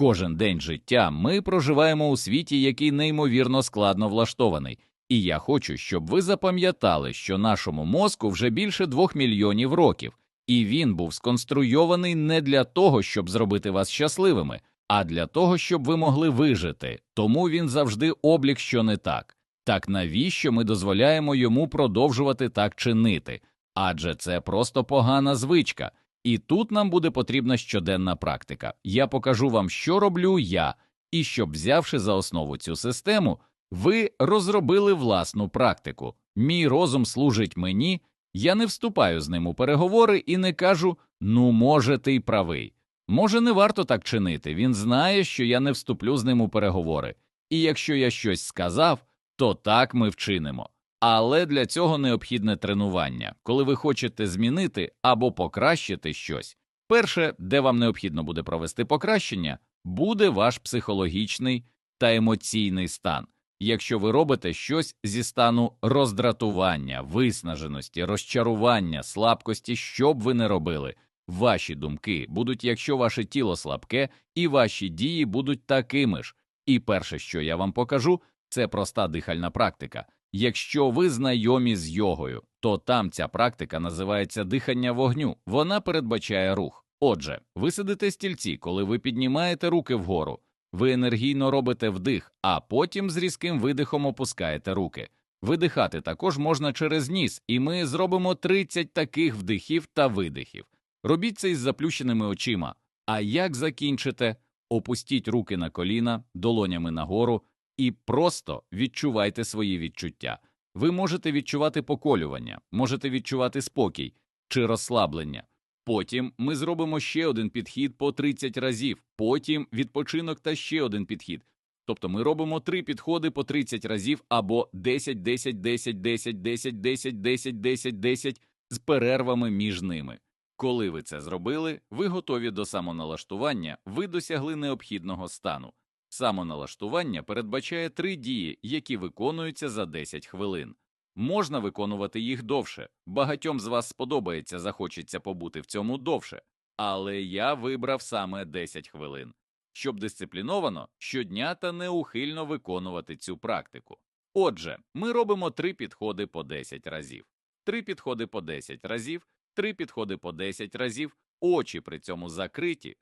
Кожен день життя ми проживаємо у світі, який неймовірно складно влаштований, і я хочу, щоб ви запам'ятали, що нашому мозку вже більше двох мільйонів років, і він був сконструйований не для того, щоб зробити вас щасливими, а для того, щоб ви могли вижити. Тому він завжди облік, що не так. Так навіщо ми дозволяємо йому продовжувати так чинити? Адже це просто погана звичка. І тут нам буде потрібна щоденна практика. Я покажу вам, що роблю я, і щоб, взявши за основу цю систему, ви розробили власну практику. Мій розум служить мені, я не вступаю з ним у переговори і не кажу ну, може, ти й правий. Може, не варто так чинити. Він знає, що я не вступлю з ним у переговори, і якщо я щось сказав, то так ми вчинимо. Але для цього необхідне тренування, коли ви хочете змінити або покращити щось. Перше, де вам необхідно буде провести покращення, буде ваш психологічний та емоційний стан. Якщо ви робите щось зі стану роздратування, виснаженості, розчарування, слабкості, що б ви не робили, ваші думки будуть, якщо ваше тіло слабке, і ваші дії будуть такими ж. І перше, що я вам покажу, це проста дихальна практика. Якщо ви знайомі з йогою, то там ця практика називається дихання вогню, вона передбачає рух. Отже, ви сидите стільці, коли ви піднімаєте руки вгору, ви енергійно робите вдих, а потім з різким видихом опускаєте руки. Видихати також можна через ніс, і ми зробимо 30 таких вдихів та видихів. Робіть це із заплющеними очима. А як закінчите, опустіть руки на коліна, долонями нагору і просто відчувайте свої відчуття. Ви можете відчувати поколювання, можете відчувати спокій чи розслаблення. Потім ми зробимо ще один підхід по 30 разів, потім відпочинок та ще один підхід. Тобто ми робимо три підходи по 30 разів або 10, 10, 10, 10, 10, 10, 10, 10, 10 з перервами між ними. Коли ви це зробили, ви готові до самоналаштування, ви досягли необхідного стану. Самоналаштування передбачає три дії, які виконуються за 10 хвилин. Можна виконувати їх довше. Багатьом з вас сподобається, захочеться побути в цьому довше, але я вибрав саме 10 хвилин, щоб дисципліновано щодня та неухильно виконувати цю практику. Отже, ми робимо три підходи по 10 разів, три підходи по 10 разів, три підходи по 10 разів, очі при цьому закриті.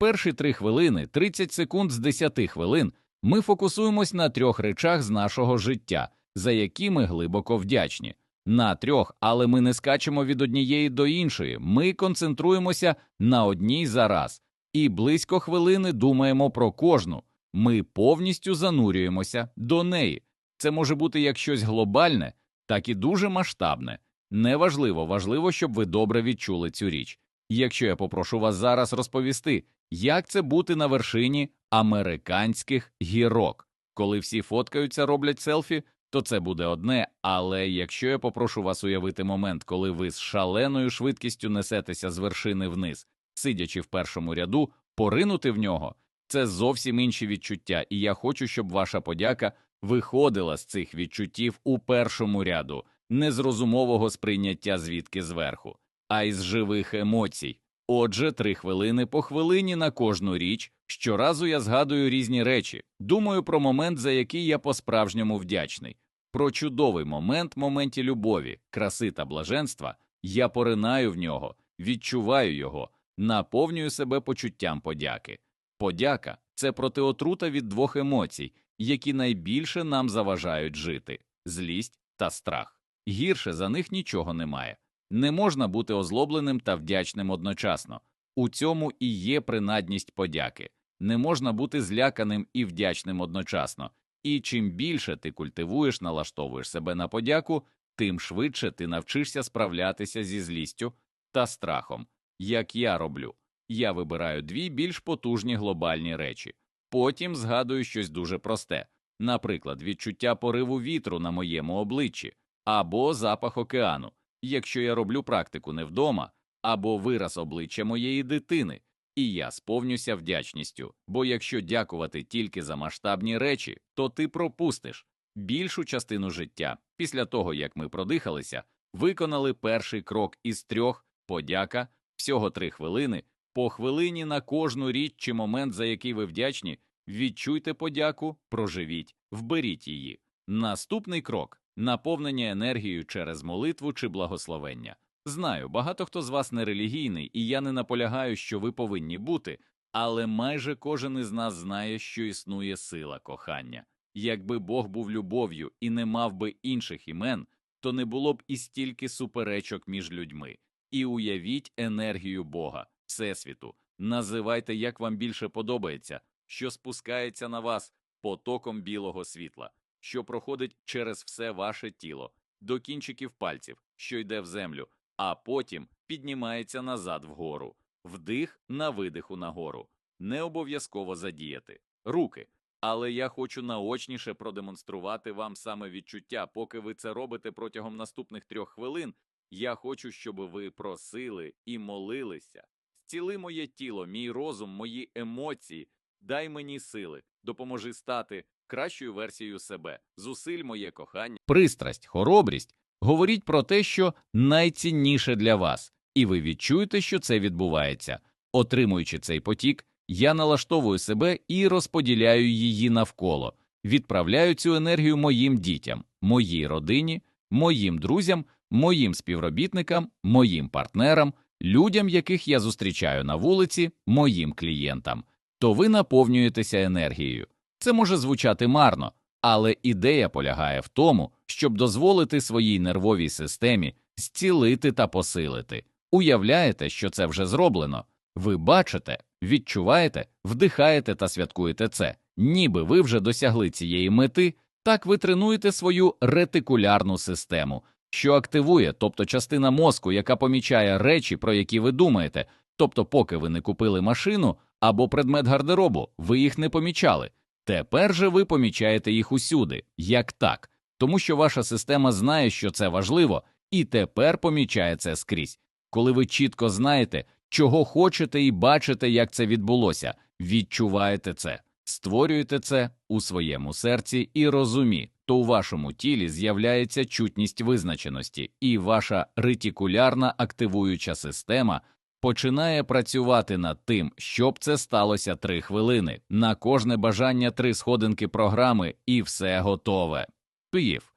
Перші 3 хвилини, 30 секунд з 10 хвилин ми фокусуємось на трьох речах з нашого життя, за які ми глибоко вдячні. На трьох, але ми не скачемо від однієї до іншої, ми концентруємося на одній за раз і близько хвилини думаємо про кожну. Ми повністю занурюємося до неї. Це може бути як щось глобальне, так і дуже масштабне. Неважливо, важливо, щоб ви добре відчули цю річ. Якщо я попрошу вас зараз розповісти, як це бути на вершині американських гірок, коли всі фоткаються, роблять селфі, то це буде одне. Але якщо я попрошу вас уявити момент, коли ви з шаленою швидкістю несетеся з вершини вниз, сидячи в першому ряду, поринути в нього, це зовсім інші відчуття, і я хочу, щоб ваша подяка виходила з цих відчуттів у першому ряду, не з розумового сприйняття звідки зверху, а із живих емоцій. Отже, три хвилини по хвилині на кожну річ. Щоразу я згадую різні речі, думаю про момент, за який я по-справжньому вдячний, про чудовий момент моменті любові, краси та блаженства. Я поринаю в нього, відчуваю його, наповнюю себе почуттям подяки. Подяка це протиотрута від двох емоцій, які найбільше нам заважають жити злість та страх. Гірше за них нічого немає. Не можна бути озлобленим та вдячним одночасно. У цьому і є принадність подяки. Не можна бути зляканим і вдячним одночасно. І чим більше ти культивуєш, налаштовуєш себе на подяку, тим швидше ти навчишся справлятися зі злістю та страхом. Як я роблю, я вибираю дві більш потужні глобальні речі, потім згадую щось дуже просте, наприклад, відчуття пориву вітру на моєму обличчі або запах океану якщо я роблю практику не вдома, або вираз обличчя моєї дитини, і я сповнюся вдячністю, бо якщо дякувати тільки за масштабні речі, то ти пропустиш більшу частину життя. Після того, як ми продихалися, виконали перший крок із трьох подяка, всього три хвилини, По хвилині на кожну річ чи момент, за який ви вдячні, відчуйте подяку, проживіть, вберіть її. Наступний крок наповнення енергією через молитву чи благословення. Знаю, багато хто з вас не релігійний, і я не наполягаю, що ви повинні бути, але майже кожен із нас знає, що існує сила кохання. Якби Бог був любов'ю і не мав би інших імен, то не було б і стільки суперечок між людьми. І уявіть енергію Бога, Всесвіту, називайте, як вам більше подобається, що спускається на вас потоком білого світла, що проходить через все ваше тіло, до кінчиків пальців, що йде в землю, а потім піднімається назад вгору, вдих на видиху нагору. Не обов'язково задіяти руки. Але я хочу наочніше продемонструвати вам саме відчуття, поки ви це робите протягом наступних трьох хвилин. Я хочу, щоб ви просили і молилися. Зціли моє тіло, мій розум, мої емоції, дай мені сили, допоможи стати кращою версією себе, зусиль моє кохання. Пристрасть, хоробрість. Говоріть про те, що найцінніше для вас, і ви відчуєте, що це відбувається. Отримуючи цей потік, я налаштовую себе і розподіляю її навколо, відправляю цю енергію моїм дітям, моїй родині, моїм друзям, моїм співробітникам, моїм партнерам, людям, яких я зустрічаю на вулиці, моїм клієнтам. То ви наповнюєтеся енергією. Це може звучати марно, але ідея полягає в тому, щоб дозволити своїй нервовій системі зцілити та посилити. Уявляєте, що це вже зроблено. Ви бачите, відчуваєте, вдихаєте та святкуєте це, ніби ви вже досягли цієї мети, так ви тренуєте свою ретикулярну систему, що активує, тобто частина мозку, яка помічає речі, про які ви думаєте, тобто, поки ви не купили машину або предмет гардеробу, ви їх не помічали. Тепер же ви помічаєте їх усюди, як так, тому що ваша система знає, що це важливо, і тепер помічає це скрізь. Коли ви чітко знаєте, чого хочете і бачите, як це відбулося, відчуваєте це, створюєте це у своєму серці і розумі, то у вашому тілі з'являється чутність визначеності, і ваша ретикулярна активуюча система починає працювати над тим, щоб це сталося три хвилини, на кожне бажання три сходинки програми, і все готове. Київ.